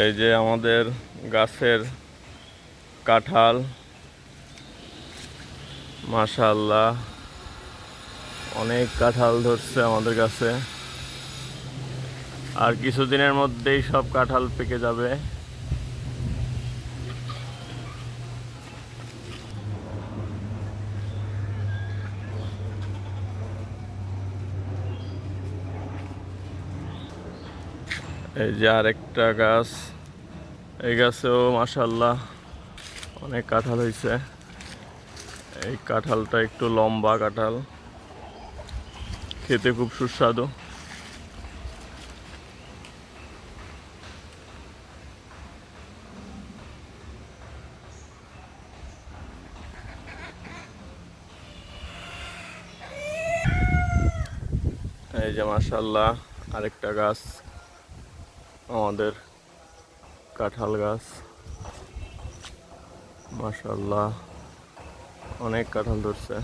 এই যে আমাদের গাছের কাঁঠাল। মাশাল্লাহ অনেক কাঁঠাল ধরছে আমাদের কাছে আর কিছুদিনের মধ্যেই সব কাঁঠাল পেকে যাবে। এই যে আরেকটা গাছ। এই গাছেও মাশাল্লাহ অনেক কাঁঠাল হয়েছে এই কাঁঠালটা একটু লম্বা কাঁঠাল। খেতে খুব সুস্বাদু। এই যে মাশাল্লাহ আরেকটা গাছ। আমাদের কাঁঠাল গাছ। মাসাল্লাহ অনেক কাঁঠাল ধরছে।